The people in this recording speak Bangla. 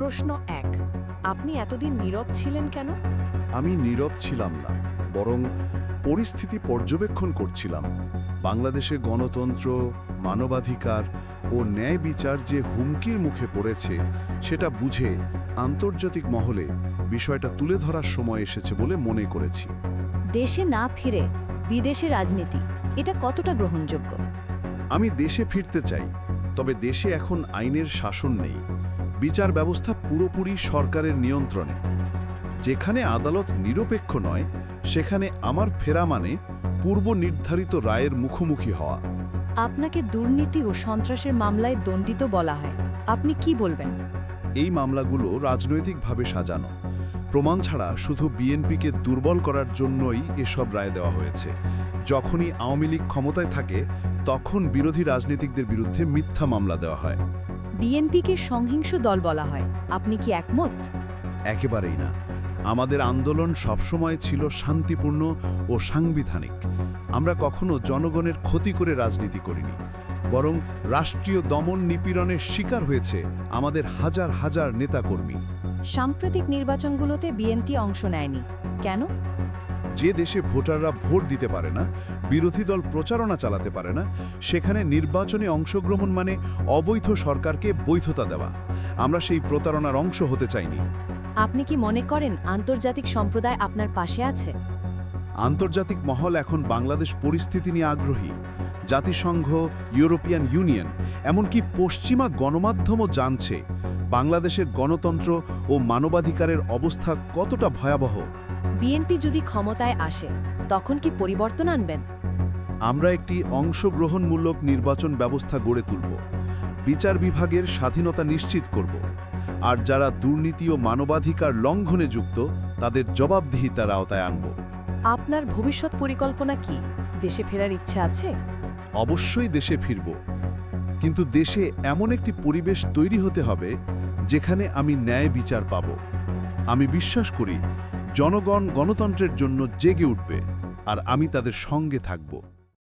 প্রশ্ন এক আপনি এতদিন নীরব ছিলেন কেন? আমি নীরব ছিলাম না বরং পরিস্থিতি পর্যবেক্ষণ করছিলাম। বাংলাদেশে গণতন্ত্র মানবাধিকার ও ন্যায় বিচার যে হুমকির মুখে পড়েছে সেটা বুঝে আন্তর্জাতিক মহলে বিষয়টা তুলে ধরার সময় এসেছে বলে মনে করেছি। দেশে না ফিরে বিদেশে রাজনীতি এটা কতটা গ্রহণযোগ্য? আমি দেশে ফিরতে চাই তবে দেশে এখন আইনের শাসন নেই। বিচার ব্যবস্থা পুরোপুরি সরকারের নিয়ন্ত্রণে। যেখানে আদালত নিরপেক্ষ নয় সেখানে আমার ফেরা মানে পূর্ব নির্ধারিত রায়ের মুখোমুখি হওয়া। আপনাকে দুর্নীতি ও সন্ত্রাসের মামলায় দণ্ডিত বলা হয়। আপনি কি বলবেন? এই মামলাগুলো রাজনৈতিকভাবে সাজানো। প্রমাণ ছাড়া শুধু বিএনপিকে দুর্বল করার জন্যই এসব রায় দেওয়া হয়েছে। যখনই আওয়ামী লীগ ক্ষমতায় থাকে তখন বিরোধী রাজনীতিকদের বিরুদ্ধে মিথ্যা মামলা দেওয়া হয়। বিএনপিকে সংহিংস দল বলা হয়। আপনি কি একমত? একেবারেই না। আমাদের আন্দোলন সবসময় ছিল শান্তিপূর্ণ ও সাংবিধানিক। আমরা কখনো জনগণের ক্ষতি করে রাজনীতি করিনি। বরং রাষ্ট্রীয় দমন নিপীড়নের শিকার হয়েছে আমাদের হাজার হাজার নেতাকর্মী। সাম্প্রতিক নির্বাচনগুলোতে বিএনপি অংশ নেয়নি। কেন? যে দেশে ভোটাররা ভোট দিতে পারে না বিরোধী দল প্রচারণা চালাতে পারে না সেখানে নির্বাচনে অংশগ্রহণ মানে অবৈধ সরকারকে বৈধতা দেওয়া। আমরা সেই প্রতারণার অংশ হতে চাইনি। আপনি কি মনে করেন আন্তর্জাতিক সম্প্রদায় আপনার পাশে আছে? আন্তর্জাতিক মহল এখন বাংলাদেশ পরিস্থিতি নিয়ে আগ্রহী। জাতিসংঘ ইউরোপিয়ান ইউনিয়ন এমনকি পশ্চিমা গণমাধ্যমও জানছে বাংলাদেশের গণতন্ত্র ও মানবাধিকারের অবস্থা কতটা ভয়াবহ। বিএনপি যদি ক্ষমতায় আসে তখন কি পরিবর্তন আনবেন? আমরা একটি অংশগ্রহণমূলক নির্বাচন ব্যবস্থা গড়ে তুলব। বিচার বিভাগের স্বাধীনতা নিশ্চিত করব। আর যারা দুর্নীতি ও মানবাধিকার লঙ্ঘনে যুক্ত তাদের জবাবদিহিতার আওতায় আনব। আপনার ভবিষ্যৎ পরিকল্পনা কি? দেশে ফেরার ইচ্ছে আছে? অবশ্যই দেশে ফিরব। কিন্তু দেশে এমন একটি পরিবেশ তৈরি হতে হবে যেখানে আমি ন্যায় বিচার পাব। আমি বিশ্বাস করি জনগণ গণতন্ত্রের জন্য জেগে উঠবে আর আমি তাদের সঙ্গে থাকব।